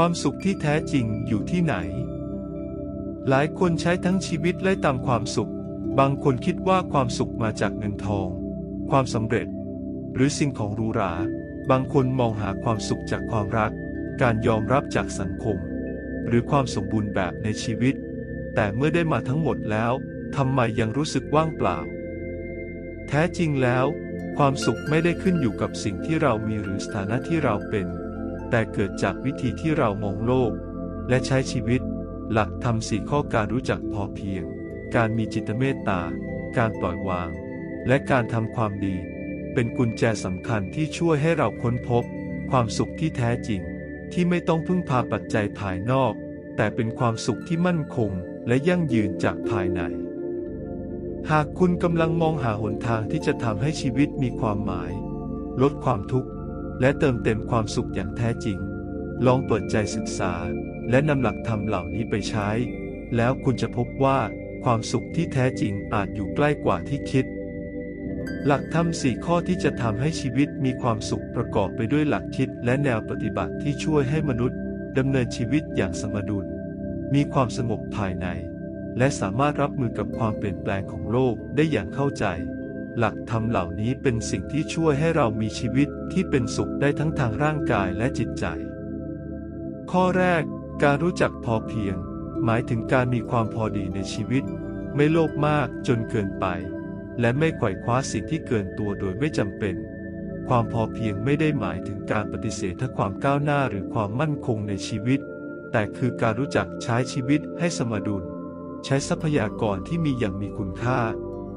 ความสุขที่แท้จริงอยู่ที่ไหน หลายคนใช้ทั้งชีวิตไล่ตามความสุข บางคนคิดว่าความสุขมาจากเงินทอง ความสำเร็จ หรือสิ่งของหรูหรา บางคนมองหาความสุขจากความรัก การยอมรับจากสังคม หรือความสมบูรณ์แบบในชีวิต แต่เมื่อได้มาทั้งหมดแล้วทำไมยังรู้สึกว่างเปล่า แท้จริงแล้ว ความสุขไม่ได้ขึ้นอยู่กับสิ่งที่เรามีหรือสถานะที่เราเป็น แต่เกิดจากวิธีที่เรามองโลก และใช้ชีวิต หลักทำสี่ข้อการรู้จักพอเพียง การมีจิตเมตตา การปล่อยวาง และการทำความดี เป็นกุญแจสำคัญที่ช่วยให้เราค้นพบ ความสุขที่แท้จริง ที่ไม่ต้องพึ่งพาปัจจัยภายนอก แต่เป็นความสุขที่มั่นคง และยั่งยืนจากภายใน หากคุณกำลังมองหาหนทางที่จะทำให้ชีวิตมีความหมาย ลดความทุกข์ และเติมเต็มความสุขอย่างแท้จริง ลองเปิดใจศึกษา และนำหลักธรรมเหล่านี้ไปใช้ แล้วคุณจะพบว่าความสุขที่แท้จริงอาจอยู่ใกล้กว่าที่คิด หลักธรรมสี่ข้อที่จะทำให้ชีวิตมีความสุขประกอบไปด้วยหลักคิดและแนวปฏิบัติที่ช่วยให้มนุษย์ดำเนินชีวิตอย่างสมดุล มีความสงบภายใน และสามารถรับมือกับความเปลี่ยนแปลงของโลกได้อย่างเข้าใจ หลักธรรมเหล่านี้เป็นสิ่งที่ช่วยให้เรามีชีวิตที่เป็นสุขได้ทั้งทางร่างกายและจิตใจ ข้อแรก การรู้จักพอเพียง หมายถึงการมีความพอดีในชีวิต ไม่โลภมากจนเกินไป และไม่ไขว่คว้าสิ่งที่เกินตัวโดยไม่จำเป็น ความพอเพียงไม่ได้หมายถึงการปฏิเสธทั้งความก้าวหน้าหรือความมั่นคงในชีวิต แต่คือการรู้จักใช้ชีวิตให้สมดุล ใช้ทรัพยากรที่มีอย่างมีคุณค่า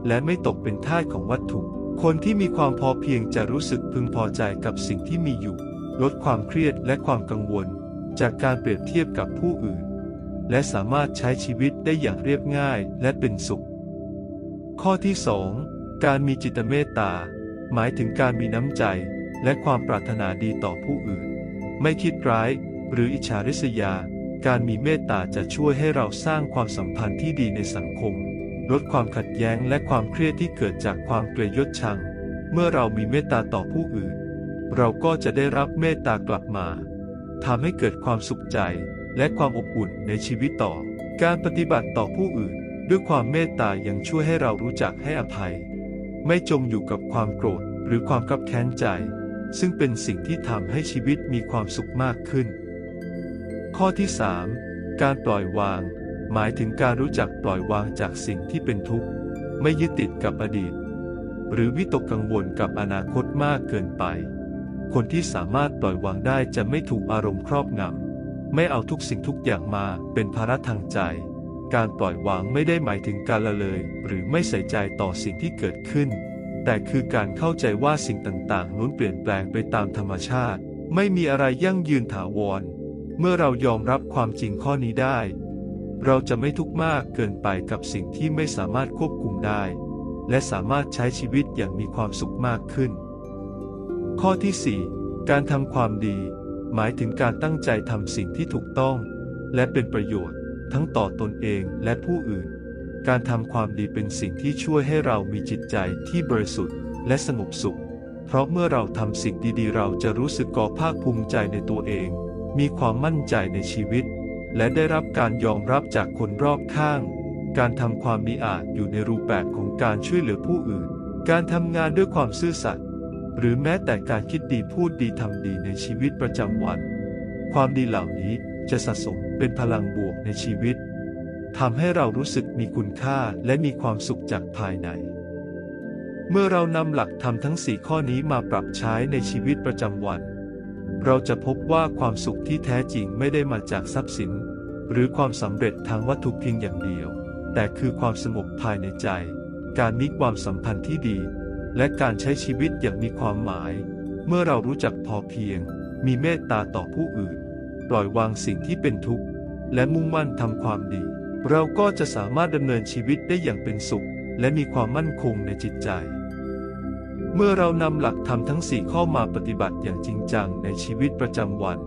และไม่ตกเป็นทาสของวัตถุ คนที่มีความพอเพียงจะรู้สึกพึงพอใจกับสิ่งที่มีอยู่ ลดความเครียดและความกังวล จากการเปรียบเทียบกับผู้อื่น และสามารถใช้ชีวิตได้อย่างเรียบง่ายและเป็นสุข ข้อที่ 2 การมีจิตเมตตา หมายถึงการมีน้ำใจ และความปรารถนาดีต่อผู้อื่น ไม่คิดร้ายหรืออิจฉาริษยา การมีเมตตาจะช่วยให้เราสร้างความสัมพันธ์ที่ดีในสังคม ลดความขัดแย้งและความเครียดที่เกิดจากความเกลียดยศชัง เมื่อเรามีเมตตาต่อผู้อื่น เราก็จะได้รับเมตตากลับมาทำให้เกิดความสุขใจและความอบอุ่นในชีวิตต่อ การปฏิบัติต่อผู้อื่น ด้วยความเมตตายังช่วยให้เรารู้จักให้อภัย ไม่จมอยู่กับความโกรธหรือความคับแค้นใจ ซึ่งเป็นสิ่งที่ทำให้ชีวิตมีความสุขมากขึ้น ข้อที่ 3 การปล่อยวาง หมายถึงการรู้จักปล่อยวางจากสิ่งที่เป็นทุกข์ ไม่ยึดติดกับอดีต หรือวิตกกังวลกับอนาคตมากเกินไป คนที่สามารถปล่อยวางได้จะไม่ถูกอารมณ์ครอบงำ ไม่เอาทุกสิ่งทุกอย่างมาเป็นภาระทางใจ การปล่อยวางไม่ได้หมายถึงการละเลย หรือไม่ใส่ใจต่อสิ่งที่เกิดขึ้น แต่คือการเข้าใจว่าสิ่งต่างๆล้วนเปลี่ยนแปลงไปตามธรรมชาติ ไม่มีอะไรยั่งยืนถาวร เมื่อเรายอมรับความจริงข้อนี้ได้ เราจะไม่ทุกข์มากเกินไปกับสิ่งที่ไม่สามารถควบคุมได้ และสามารถใช้ชีวิตอย่างมีความสุขมากขึ้น ข้อที่ 4 การทำความดี หมายถึงการตั้งใจทำสิ่งที่ถูกต้อง และเป็นประโยชน์ ทั้งต่อตนเองและผู้อื่น การทำความดีเป็นสิ่งที่ช่วยให้เรามีจิตใจที่บริสุทธิ์ และสงบสุข เพราะเมื่อเราทำสิ่งดีๆ เราจะรู้สึกก่อภาคภูมิใจในตัวเอง มีความมั่นใจในชีวิต และได้รับการยอมรับจากคนรอบข้าง การทำความดีอาจอยู่ในรูปแบบของการช่วยเหลือผู้อื่น การทำงานด้วยความซื่อสัตย์หรือแม้แต่การคิดดีพูดดีทำดีในชีวิตประจำวัน ความดีเหล่านี้จะสะสมเป็นพลังบวกในชีวิตทำให้เรารู้สึกมีคุณค่าและมีความสุขจากภายใน เมื่อเรานำหลักธรรมทั้งสี่ข้อนี้มาปรับใช้ในชีวิตประจำวัน เราจะพบว่าความสุขที่แท้จริงไม่ได้มาจากทรัพย์สิน หรือความสำเร็จทางวัตถุเพียงอย่างเดียว แต่คือความสงบภายในใจ การมีความสัมพันธ์ที่ดี และการใช้ชีวิตอย่างมีความหมาย เมื่อเรารู้จักพอเพียง มีเมตตาต่อผู้อื่น ปล่อยวางสิ่งที่เป็นทุกข์ และมุ่งมั่นทำความดี เราก็จะสามารถดำเนินชีวิตได้อย่างเป็นสุข และมีความมั่นคงในจิตใจ เมื่อเรานำหลักธรรมทั้งสี่ข้อมาปฏิบัติอย่างจริงจังในชีวิตประจำวัน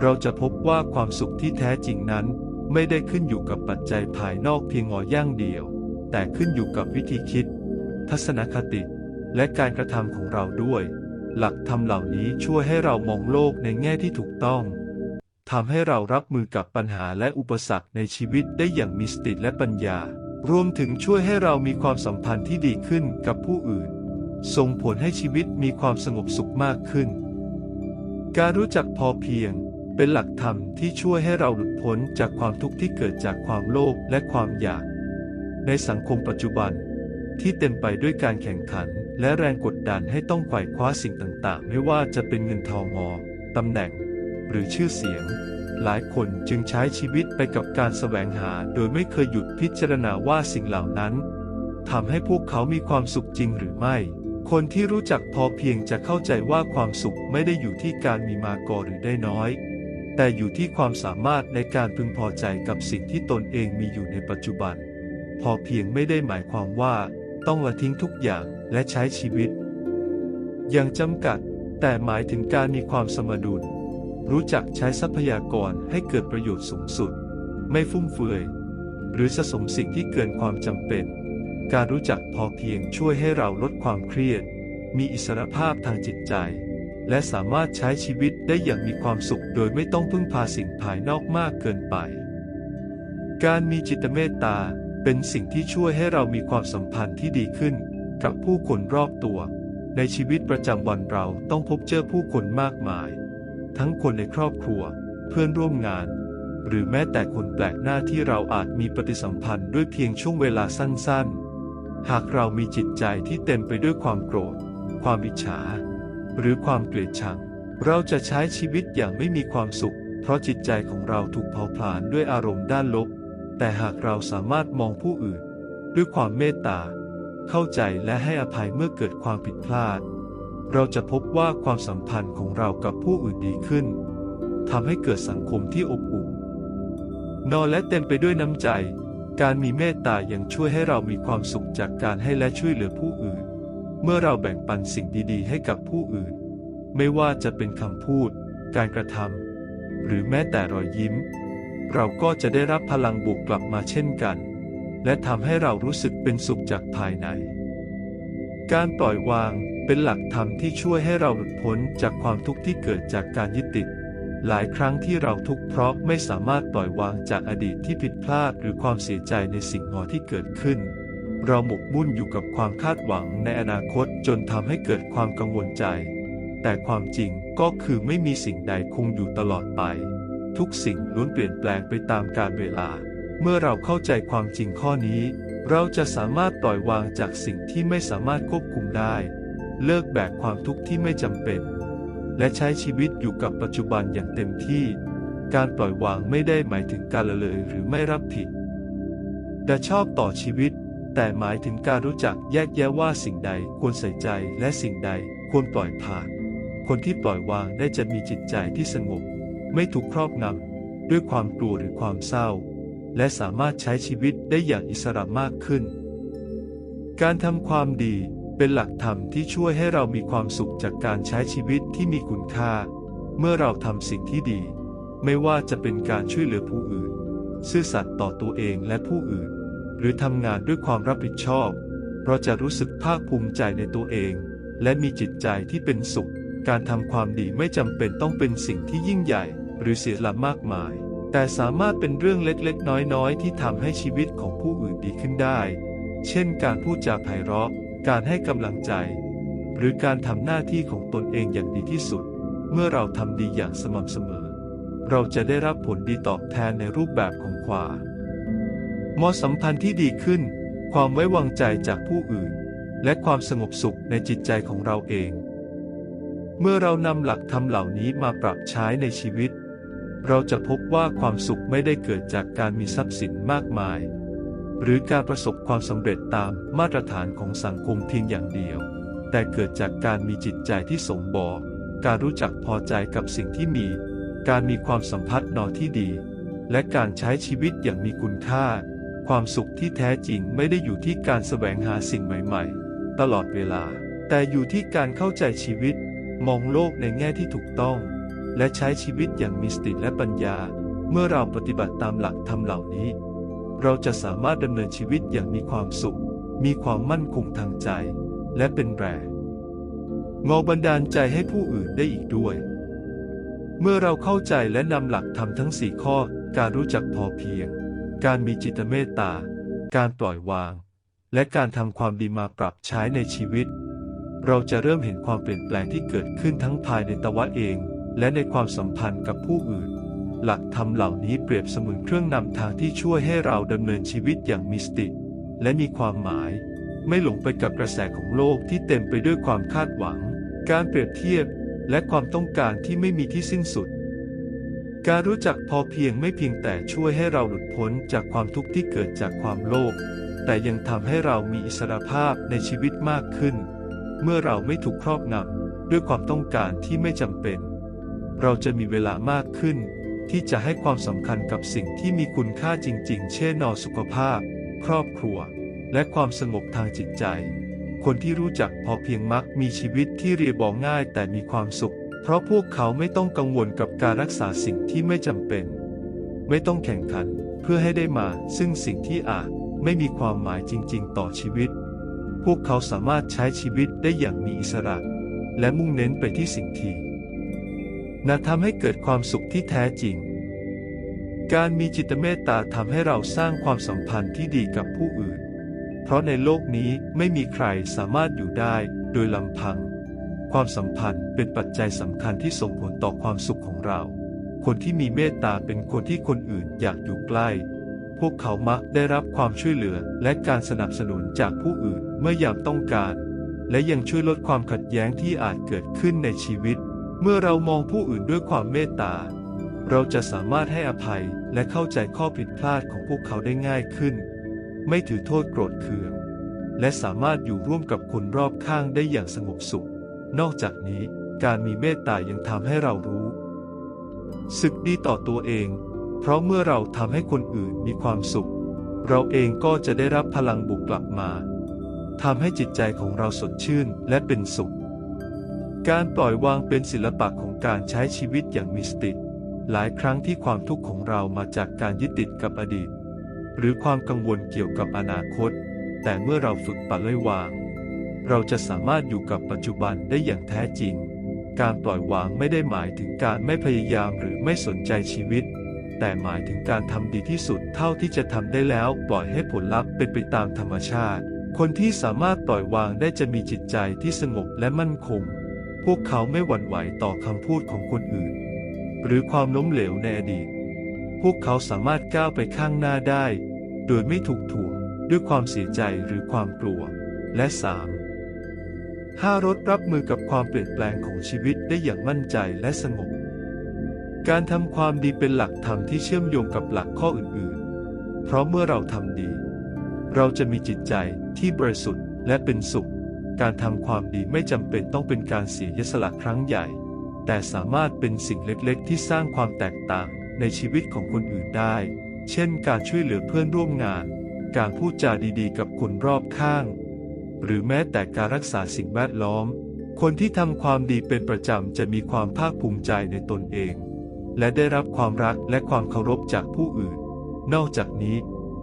เราจะพบว่าความสุขที่แท้จริงนั้น ไม่ได้ขึ้นอยู่กับปัจจัยภายนอกเพียงงอย่างเดียว แต่ขึ้นอยู่กับวิธีคิด ทัศนคติ และการกระทำของเราด้วย หลักธรรมเหล่านี้ช่วยให้เรามองโลกในแง่ที่ถูกต้องทำให้เรารับมือกับปัญหาและอุปสรรคในชีวิตได้อย่างมีสติและปัญญา รวมถึงช่วยให้เรามีความสัมพันธ์ที่ดีขึ้นกับผู้อื่น ส่งผลให้ชีวิตมีความสงบสุขมากขึ้น การรู้จักพอเพียงเป็นหลักธรรมที่ช่วยให้เราหลุดพ้นจากความทุกข์ที่เกิดจากความโลภและความอยาก ในสังคมปัจจุบันที่เต็มไปด้วยการแข่งขัน และแรงกดดันให้ต้องไขว่คว้าสิ่งต่างๆ ไม่ว่าจะเป็นเงินทองงอตำแหน่ง หรือชื่อเสียง หลายคนจึงใช้ชีวิตไปกับการแสวงหาโดยไม่เคยหยุดพิจารณาว่าสิ่งเหล่านั้นทำให้พวกเขามีความสุขจริงหรือไม่ คนที่รู้จักพอเพียงจะเข้าใจว่าความสุขไม่ได้อยู่ที่การมีมากอหรือได้น้อย แต่อยู่ที่ความสามารถในการพึงพอใจกับสิ่งที่ตนเองมีอยู่ในปัจจุบัน พอเพียงไม่ได้หมายความว่า ต้องละทิ้งทุกอย่างและใช้ชีวิต อย่างจำกัด แต่หมายถึงการมีความสมดุล รู้จักใช้ทรัพยากรให้เกิดประโยชน์สูงสุด ไม่ฟุ่มเฟือย หรือสะสมสิ่งที่เกินความจำเป็น การรู้จักพอเพียงช่วยให้เราลดความเครียด มีอิสรภาพทางจิตใจ และสามารถใช้ชีวิตได้อย่างมีความสุขโดยไม่ต้องพึ่งพาสิ่งภายนอกมากเกินไป การมีจิตเมตตาเป็นสิ่งที่ช่วยให้เรามีความสัมพันธ์ที่ดีขึ้น กับผู้คนรอบตัว ในชีวิตประจำวันเราต้องพบเจอผู้คนมากมาย ทั้งคนในครอบครัว เพื่อนร่วมงานหรือแม้แต่คนแปลกหน้าที่เราอาจมีปฏิสัมพันธ์ด้วยเพียงช่วงเวลาสั้นๆ หากเรามีจิตใจที่เต็มไปด้วยความโกรธ ความอิจฉา หรือความเกลียดชัง เราจะใช้ชีวิตอย่างไม่มีความสุข เพราะจิตใจของเราถูกเผาผลาญด้วยอารมณ์ด้านลบ แต่หากเราสามารถมองผู้อื่น ด้วยความเมตตา เข้าใจและให้อภัยเมื่อเกิดความผิดพลาด เราจะพบว่าความสัมพันธ์ของเรากับผู้อื่นดีขึ้นทำให้เกิดสังคมที่อบอุ่นนอนและเต็มไปด้วยน้ำใจ การมีเมตตายังช่วยให้เรามีความสุขจากการให้และช่วยเหลือผู้อื่น เมื่อเราแบ่งปันสิ่งดีๆ ให้กับผู้อื่น ไม่ว่าจะเป็นคำพูด การกระทำหรือแม้แต่รอยยิ้ม เราก็จะได้รับพลังบวกกลับมาเช่นกัน และทำให้เรารู้สึกเป็นสุขจากภายใน การปล่อยวางเป็นหลักธรรมที่ช่วยให้เราหลุดพ้นจากความทุกข์ที่เกิดจากการยึดติด หลายครั้งที่เราทุกข์เพราะไม่สามารถปล่อยวางจากอดีตที่ผิดพลาดหรือความเสียใจในสิ่งงอที่เกิดขึ้น เราหมกมุ่นอยู่กับความคาดหวังในอนาคตจนทำให้เกิดความกังวลใจ แต่ความจริงก็คือไม่มีสิ่งใดคงอยู่ตลอดไป ทุกสิ่งล้วนเปลี่ยนแปลงไปตามกาลเวลา เมื่อเราเข้าใจความจริงข้อนี้ เราจะสามารถปล่อยวางจากสิ่งที่ไม่สามารถควบคุมได้ เลิกแบกความทุกข์ที่ไม่จำเป็น และใช้ชีวิตอยู่กับปัจจุบันอย่างเต็มที่ การปล่อยวางไม่ได้หมายถึงการละเลยหรือไม่รับผิดแต่ชอบต่อชีวิต แต่หมายถึงการรู้จักแยกแยะว่าสิ่งใดควรใส่ใจและสิ่งใดควรปล่อยผ่าน คนที่ปล่อยวางได้จะมีจิตใจที่สงบ ไม่ถูกครอบงำด้วยความกลัวหรือความเศร้า และสามารถใช้ชีวิตได้อย่างอิสระมากขึ้น การทำความดี เป็นหลักธรรมที่ช่วยให้เรามีความสุขจากการใช้ชีวิตที่มีคุณค่า เมื่อเราทำสิ่งที่ดี ไม่ว่าจะเป็นการช่วยเหลือผู้อื่น ซื่อสัตย์ต่อตัวเองและผู้อื่น หรือทำงานด้วยความรับผิดชอบเราจะรู้สึกภาคภูมิใจในตัวเอง และมีจิตใจที่เป็นสุข การทำความดีไม่จำเป็นต้องเป็นสิ่งที่ยิ่งใหญ่ หรือเสียสละมากมาย แต่สามารถเป็นเรื่องเล็กๆ น้อยๆ ที่ทำให้ชีวิตของผู้อื่นดีขึ้นได้ เช่น การพูดจาไพเราะ การให้กำลังใจ หรือการทำหน้าที่ของตนเองอย่างดีที่สุด เมื่อเราทำดีอย่างสม่ำเสมอ เราจะได้รับผลดีตอบแทนในรูปแบบของความมอสัมพันธ์ที่ดีขึ้น ความไว้วางใจจากผู้อื่น และความสงบสุขในจิตใจของเราเอง เมื่อเรานำหลักธรรมเหล่านี้มาปรับใช้ในชีวิต เราจะพบว่าความสุขไม่ได้เกิดจากการมีทรัพย์สินมากมาย หรือการประสบความสำเร็จตามมาตรฐานของสังคมเพียงอย่างเดียว แต่เกิดจากการมีจิตใจที่สมบูรณ์การรู้จักพอใจกับสิ่งที่มี การมีความสัมพันธ์นอที่ดี และการใช้ชีวิตอย่างมีคุณค่า ความสุขที่แท้จริงไม่ได้อยู่ที่การแสวงหาสิ่งใหม่ ๆ ตลอดเวลา แต่อยู่ที่การเข้าใจชีวิต มองโลกในแง่ที่ถูกต้อง และใช้ชีวิตอย่างมีสติและปัญญา เมื่อเราปฏิบัติตามหลักธรรมเหล่านี้ เราจะสามารถดำเนินชีวิตอย่างมีความสุข มีความมั่นคงทางใจ และเป็นแรงงอบันดาลใจให้ผู้อื่นได้อีกด้วย เมื่อเราเข้าใจและนำหลักธรรมทั้งสี่ข้อ การรู้จักพอเพียง การมีจิตเมตตา การปล่อยวาง และการทำความดีมาปรับใช้ในชีวิต เราจะเริ่มเห็นความเปลี่ยนแปลงที่เกิดขึ้นทั้งภายในตัวเอง และในความสัมพันธ์กับผู้อื่น หลักธรรมเหล่านี้เปรียบเสมือนเครื่องนำทางที่ช่วยให้เราดำเนินชีวิตอย่างมีสติ และมีความหมาย ไม่หลงไปกับกระแสของโลกที่เต็มไปด้วยความคาดหวัง การเปรียบเทียบ และความต้องการที่ไม่มีที่สิ้นสุด การรู้จักพอเพียงไม่เพียงแต่ช่วยให้เราหลุดพ้นจากความทุกข์ที่เกิดจากความโลภแต่ยังทำให้เรามีอิสรภาพในชีวิตมากขึ้น เมื่อเราไม่ถูกครอบงำด้วยความต้องการที่ไม่จำเป็น เราจะมีเวลามากขึ้น ที่จะให้ความสำคัญกับสิ่งที่มีคุณค่าจริง ๆ เช่นนอสุขภาพ ครอบครัว และความสงบทางจิตใจ คนที่รู้จักพอเพียงมักมีชีวิตที่เรียบง่ายแต่มีความสุข เพราะพวกเขาไม่ต้องกังวลกับการรักษาสิ่งที่ไม่จำเป็น ไม่ต้องแข่งขันเพื่อให้ได้มาซึ่งสิ่งที่อาจไม่มีความหมายจริง ๆ ต่อชีวิต พวกเขาสามารถใช้ชีวิตได้อย่างมีอิสระ และมุ่งเน้นไปที่สิ่งที่ น่าทำให้เกิดความสุขที่แท้จริง การมีจิตเมตตาทำให้เราสร้างความสัมพันธ์ที่ดีกับผู้อื่น เพราะในโลกนี้ไม่มีใครสามารถอยู่ได้โดยลำพัง ความสัมพันธ์เป็นปัจจัยสำคัญที่ส่งผลต่อความสุขของเรา คนที่มีเมตตาเป็นคนที่คนอื่นอยากอยู่ใกล้ พวกเขามักได้รับความช่วยเหลือและการสนับสนุนจากผู้อื่นเมื่อยามต้องการ และยังช่วยลดความขัดแย้งที่อาจเกิดขึ้นในชีวิต เมื่อเรามองผู้อื่นด้วยความเมตตา เราจะสามารถให้อภัยและเข้าใจข้อผิดพลาดของพวกเขาได้ง่ายขึ้น ไม่ถือโทษโกรธเคือง และสามารถอยู่ร่วมกับคนรอบข้างได้อย่างสงบสุข นอกจากนี้การมีเมตตายังทำให้เรารู้ สึกดีต่อตัวเอง เพราะเมื่อเราทำให้คนอื่นมีความสุข เราเองก็จะได้รับพลังบวกกลับมาทำให้จิตใจของเราสดชื่นและเป็นสุข การปล่อยวางเป็นศิลปะของการใช้ชีวิตอย่างมีสติ หลายครั้งที่ความทุกข์ของเรามาจากการยึดติดกับอดีต หรือความกังวลเกี่ยวกับอนาคต แต่เมื่อเราฝึกปล่อยวาง เราจะสามารถอยู่กับปัจจุบันได้อย่างแท้จริง การปล่อยวางไม่ได้หมายถึงการไม่พยายามหรือไม่สนใจชีวิต แต่หมายถึงการทำดีที่สุดเท่าที่จะทำได้แล้วปล่อยให้ผลลัพธ์เป็นไปตามธรรมชาติ คนที่สามารถปล่อยวางได้จะมีจิตใจที่สงบและมั่นคง วกเขาไม่หวั่นไหวต่อคำพูดของคนอื่น หรือความล้มเหลวในอดีต พวกเขาสามารถก้าวไปข้างหน้าได้ โดยไม่ถูกถ่วงด้วยความเสียใจหรือความกลัว และ 3. ห้ารถรับมือกับความเปลี่ยนแปลงของชีวิตได้อย่างมั่นใจและสงบ การทำความดีเป็นหลักธรรมที่เชื่อมโยงกับหลักข้ออื่นๆ เพราะเมื่อเราทำดี เราจะมีจิตใจที่บริสุทธิ์และเป็นสุข การทำความดีไม่จำเป็นต้องเป็นการเสียยสละครั้งใหญ่ แต่สามารถเป็นสิ่งเล็กๆ ที่สร้างความแตกต่างในชีวิตของคนอื่นได้ เช่น การช่วยเหลือเพื่อนร่วมงาน การพูดจาดีๆ กับคนรอบข้าง หรือแม้แต่การรักษาสิ่งแวดล้อม คนที่ทำความดีเป็นประจำจะมีความภาคภูมิใจในตนเอง และได้รับความรักและความเคารพจากผู้อื่น นอกจากนี้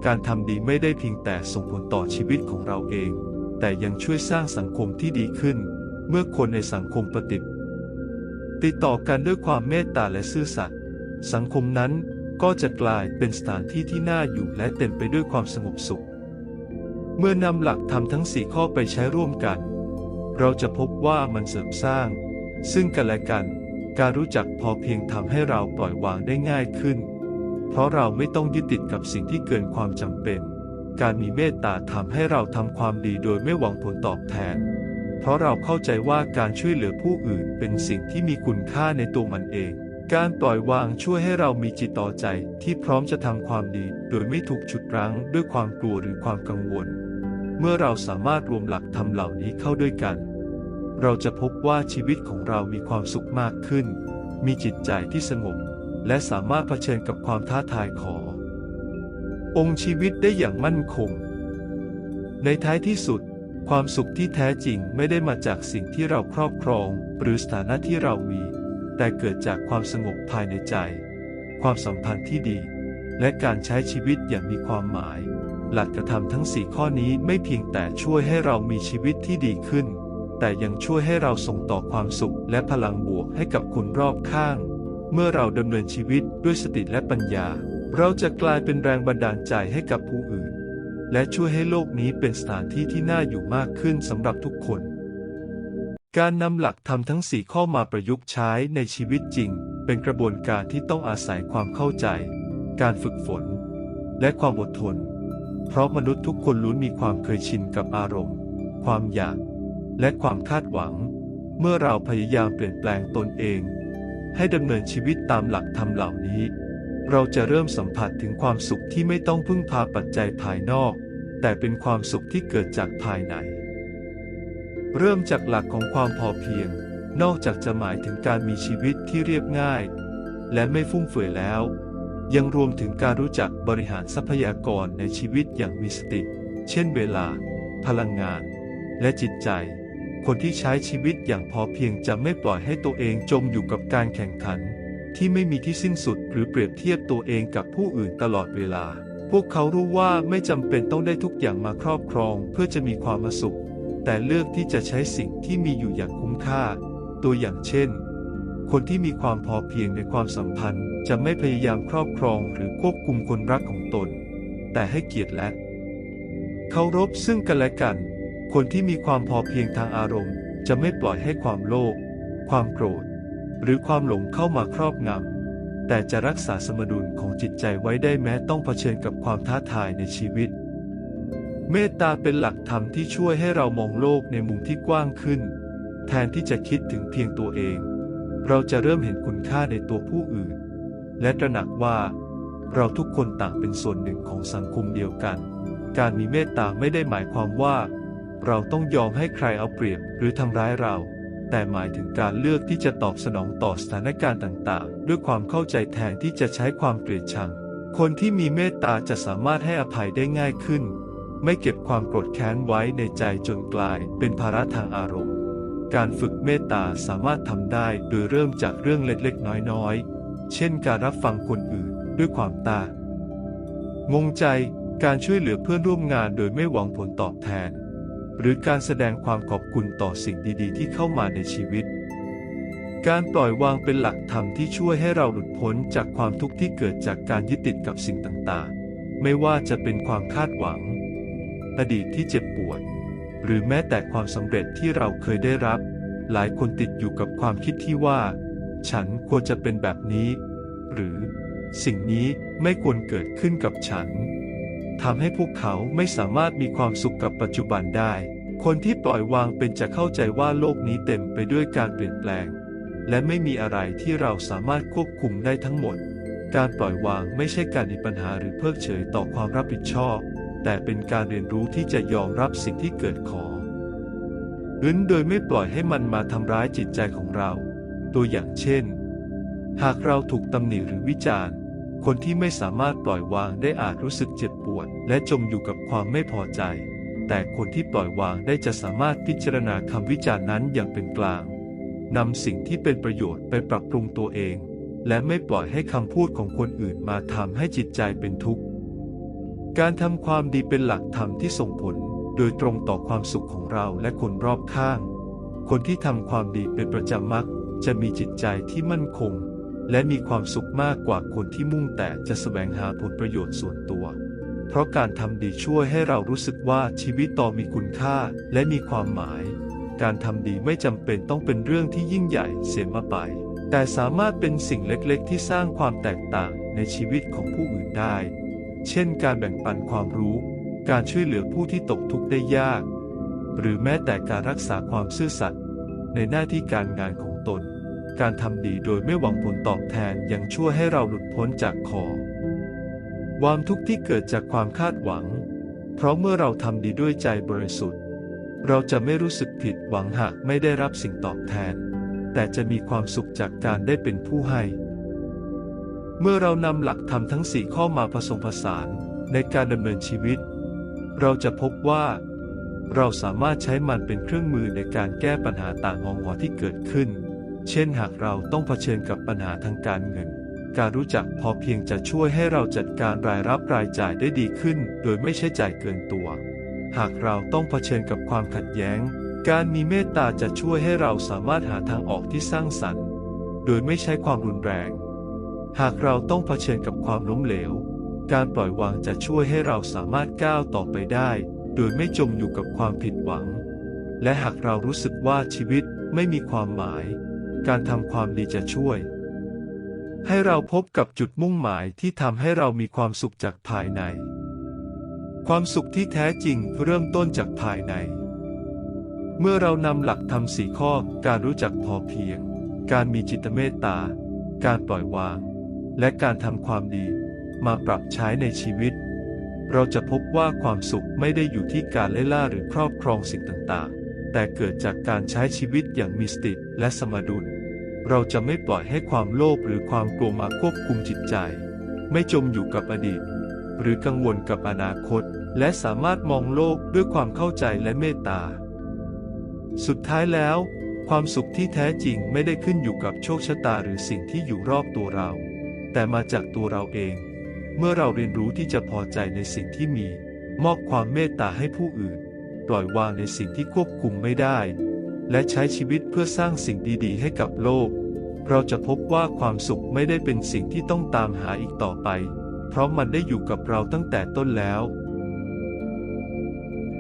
การทำดีไม่ได้เพียงแต่ส่งผลต่อชีวิตของเราเอง แต่ยังช่วยสร้างสังคมที่ดีขึ้น เมื่อคนในสังคมปฏิบัติติดต่อกันด้วยความเมตตาและซื่อสัตย์สังคมนั้นก็จะกลายเป็นสถานที่ที่น่าอยู่และเต็มไปด้วยความสงบสุข เมื่อนำหลักธรรมทั้งสี่ข้อไปใช้ร่วมกัน เราจะพบว่ามันเสริมสร้าง ซึ่งกันและกัน การรู้จักพอเพียงทำให้เราปล่อยวางได้ง่ายขึ้น เพราะเราไม่ต้องยึดติดกับสิ่งที่เกินความจำเป็น การมีเมตตาทำให้เราทำความดีโดยไม่หวังผลตอบแทน เพราะเราเข้าใจว่าการช่วยเหลือผู้อื่นเป็นสิ่งที่มีคุณค่าในตัวมันเอง การปล่อยวางช่วยให้เรามีจิตต่อใจที่พร้อมจะทำความดี โดยไม่ถูกฉุดรั้งด้วยความกลัวหรือความกังวล เมื่อเราสามารถรวมหลักธรรมเหล่านี้เข้าด้วยกัน เราจะพบว่าชีวิตของเรามีความสุขมากขึ้น มีจิตใจที่สงบและสามารถเผชิญกับความท้าทายของ องค์ชีวิตได้อย่างมั่นคง ในท้ายที่สุด ความสุขที่แท้จริงไม่ได้มาจากสิ่งที่เราครอบครอง หรือสถานะที่เรามี แต่เกิดจากความสงบภายในใจ ความสัมพันธ์ที่ดี และการใช้ชีวิตอย่างมีความหมาย หลักกระทำทั้งสี่ข้อนี้ไม่เพียงแต่ช่วยให้เรามีชีวิตที่ดีขึ้น แต่ยังช่วยให้เราส่งต่อความสุขและพลังบวกให้กับคนรอบข้าง เมื่อเราดำเนินชีวิตด้วยสติและปัญญา เราจะกลายเป็นแรงบันดาลใจให้กับผู้อื่น และช่วยให้โลกนี้เป็นสถานที่ที่น่าอยู่มากขึ้นสำหรับทุกคน การนำหลักธรรมทั้งสี่ข้อมาประยุกต์ใช้ในชีวิตจริง เป็นกระบวนการที่ต้องอาศัยความเข้าใจ การฝึกฝน และความอดทน เพราะมนุษย์ทุกคนล้วนมีความเคยชินกับอารมณ์ ความอยาก และความคาดหวัง เมื่อเราพยายามเปลี่ยนแปลงตนเอง ให้ดำเนินชีวิตตามหลักธรรมเหล่านี้ เราจะเริ่มสัมผัสถึงความสุขที่ไม่ต้องพึ่งพาปัจจัยภายนอก แต่เป็นความสุขที่เกิดจากภายใน เริ่มจากหลักของความพอเพียง นอกจากจะหมายถึงการมีชีวิตที่เรียบง่าย และไม่ฟุ่มเฟือยแล้ว ยังรวมถึงการรู้จักบริหารทรัพยากรในชีวิตอย่างมีสติ เช่นเวลา พลังงาน และจิตใจคนที่ใช้ชีวิตอย่างพอเพียงจะไม่ปล่อยให้ตัวเองจมอยู่กับการแข่งขัน ที่ไม่มีที่สิ้นสุด หรือเปรียบเทียบตัวเองกับผู้อื่นตลอดเวลา พวกเขารู้ว่าไม่จำเป็นต้องได้ทุกอย่างมาครอบครองเพื่อจะมีความสุข แต่เลือกที่จะใช้สิ่งที่มีอยู่อย่างคุ้มค่า ตัวอย่างเช่น คนที่มีความพอเพียงในความสัมพันธ์ จะไม่พยายามครอบครองหรือควบคุมคนรักของตน แต่ให้เกียรติและเคารพซึ่งกันและกัน คนที่มีความพอเพียงทางอารมณ์ จะไม่ปล่อยให้ความโลภความโกรธ หรือความหลงเข้ามาครอบงำ แต่จะรักษาสมดุลของจิตใจไว้ได้แม้ต้องเผชิญกับความท้าทายในชีวิต เมตตาเป็นหลักธรรมที่ช่วยให้เรามองโลกในมุมที่กว้างขึ้น แทนที่จะคิดถึงเพียงตัวเอง เราจะเริ่มเห็นคุณค่าในตัวผู้อื่น และตระหนักว่าเราทุกคนต่างเป็นส่วนหนึ่งของสังคมเดียวกัน การมีเมตตาไม่ได้หมายความว่า เราต้องยอมให้ใครเอาเปรียบหรือทำร้ายเรา แต่หมายถึงการเลือกที่จะตอบสนองต่อสถานการณ์ต่างๆ ด้วยความเข้าใจแทนที่จะใช้ความเกลียดชัง คนที่มีเมตตาจะสามารถให้อภัยได้ง่ายขึ้น ไม่เก็บความโกรธแค้นไว้ในใจจนกลายเป็นภาระทางอารมณ์ การฝึกเมตตาสามารถทำได้โดยเริ่มจากเรื่องเล็กๆ น้อยๆ เช่นการรับฟังคนอื่นด้วยความตางงใจ การช่วยเหลือเพื่อนร่วมงานโดยไม่หวังผลตอบแทน หรือการแสดงความขอบคุณต่อสิ่งดีๆ ที่เข้ามาในชีวิต การปล่อยวางเป็นหลักธรรมที่ช่วยให้เราหลุดพ้นจากความทุกข์ที่เกิดจากการยึดติดกับสิ่งต่างๆ ไม่ว่าจะเป็นความคาดหวัง อดีตที่เจ็บปวด หรือแม้แต่ความสำเร็จที่เราเคยได้รับ หลายคนติดอยู่กับความคิดที่ว่า ฉันควรจะเป็นแบบนี้ หรือ สิ่งนี้ไม่ควรเกิดขึ้นกับฉัน ทำให้พวกเขาไม่สามารถมีความสุขกับปัจจุบันได้ คนที่ปล่อยวางเป็นจะเข้าใจว่าโลกนี้เต็มไปด้วยการเปลี่ยนแปลง และไม่มีอะไรที่เราสามารถควบคุมได้ทั้งหมด การปล่อยวางไม่ใช่การหนีปัญหาหรือเพิกเฉยต่อความรับผิดชอบ แต่เป็นการเรียนรู้ที่จะยอมรับสิ่งที่เกิดขออื่นโดยไม่ปล่อยให้มันมาทำร้ายจิตใจของเรา ตัวอย่างเช่น หากเราถูกตำหนิหรือวิจารณ์ คนที่ไม่สามารถปล่อยวางได้อาจรู้สึกเจ็บปวด และจมอยู่กับความไม่พอใจ แต่คนที่ปล่อยวางได้จะสามารถพิจารณาคำวิจารณ์นั้นอย่างเป็นกลางนำสิ่งที่เป็นประโยชน์ไปปรับปรุงตัวเอง และไม่ปล่อยให้คำพูดของคนอื่นมาทำให้จิตใจเป็นทุกข์ การทำความดีเป็นหลักธรรมที่ส่งผล โดยตรงต่อความสุขของเราและคนรอบข้าง คนที่ทำความดีเป็นประจำมักจะมีจิตใจที่มั่นคง และมีความสุขมากกว่าคนที่มุ่งแต่จะแสวงหาผลประโยชน์ส่วนตัว เพราะการทำดีช่วยให้เรารู้สึกว่าชีวิตต่อมีคุณค่าและมีความหมาย การทำดีไม่จำเป็นต้องเป็นเรื่องที่ยิ่งใหญ่เสียมาไป แต่สามารถเป็นสิ่งเล็กๆ ที่สร้างความแตกต่างในชีวิตของผู้อื่นได้ เช่น การแบ่งปันความรู้ การช่วยเหลือผู้ที่ตกทุกข์ได้ยาก หรือแม้แต่การรักษาความซื่อสัตย์ในหน้าที่การงานของ การทำดีโดยไม่หวังผลตอบแทนยังช่วยให้เราหลุดพ้นจากขอความทุกข์ที่เกิดจากความคาดหวัง เพราะเมื่อเราทำดีด้วยใจบริสุทธิ์ เราจะไม่รู้สึกผิดหวังหากไม่ได้รับสิ่งตอบแทน แต่จะมีความสุขจากการได้เป็นผู้ให้ เมื่อเรานำหลักธรรมทั้งสี่ข้อมาผสมผสานในการดำเนินชีวิต เราจะพบว่า เราสามารถใช้มันเป็นเครื่องมือในการแก้ปัญหาต่างงองหัวที่เกิดขึ้น เช่นหากเราต้องเผชิญกับปัญหาทางการเงิน การรู้จักพอเพียงจะช่วยให้เราจัดการรายรับรายจ่ายได้ดีขึ้น โดยไม่ใช้จ่ายเกินตัว หากเราต้องเผชิญกับความขัดแย้ง การมีเมตตาจะช่วยให้เราสามารถหาทางออกที่สร้างสรรค์ โดยไม่ใช้ความรุนแรง หากเราต้องเผชิญกับความล้มเหลว การปล่อยวางจะช่วยให้เราสามารถก้าวต่อไปได้ โดยไม่จมอยู่กับความผิดหวัง และหากเรารู้สึกว่าชีวิตไม่มีความหมาย การทำความดีจะช่วย ให้เราพบกับจุดมุ่งหมายที่ทำให้เรามีความสุขจากภายใน ความสุขที่แท้จริงเริ่มต้นจากภายใน เมื่อเรานำหลักธรรมสี่ข้อการรู้จักพอเพียง การมีจิตเมตตา การปล่อยวาง และการทำความดีมาปรับใช้ในชีวิต เราจะพบว่าความสุขไม่ได้อยู่ที่การไล่ล่าหรือครอบครองสิ่งต่างๆ แต่เกิดจากการใช้ชีวิตอย่างมีสติและสมดุล เราจะไม่ปล่อยให้ความโลภหรือความกลัวมาควบคุมจิตใจ ไม่จมอยู่กับอดีต หรือกังวลกับอนาคต และสามารถมองโลกด้วยความเข้าใจและเมตตา สุดท้ายแล้ว ความสุขที่แท้จริงไม่ได้ขึ้นอยู่กับโชคชะตาหรือสิ่งที่อยู่รอบตัวเรา แต่มาจากตัวเราเอง เมื่อเราเรียนรู้ที่จะพอใจในสิ่งที่มี มอบความเมตตาให้ผู้อื่น ปล่อยวางในสิ่งที่ควบคุมไม่ได้ และใช้ชีวิตเพื่อสร้างสิ่งดีๆ ให้กับโลก เราจะพบว่าความสุขไม่ได้เป็นสิ่งที่ต้องตามหาอีกต่อไป เพราะมันได้อยู่กับเราตั้งแต่ต้นแล้ว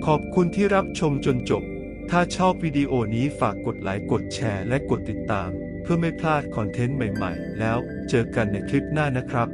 ขอบคุณที่รับชมจนจบ ถ้าชอบวิดีโอนี้ฝากกดไลค์ กดแชร์ และกดติดตาม เพื่อไม่พลาดคอนเทนต์ใหม่ ๆ แล้วเจอกันในคลิปหน้านะครับ